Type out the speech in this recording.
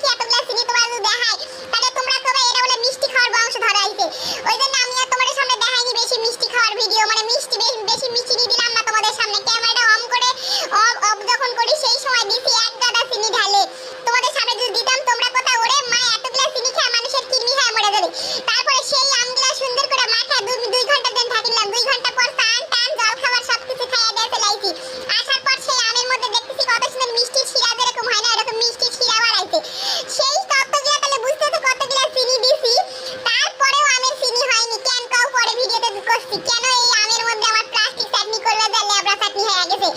দেখি এতগুলা চিনি তোমাদের তাহলে তোমরা সবাই বলে মিষ্টি খাওয়ার বংশ ওই জন্য করছি। কেন এই আমের মধ্যে আমার প্লাস্টিক চাটনি করলে যা আমরা চাটনি হয়ে গেছে?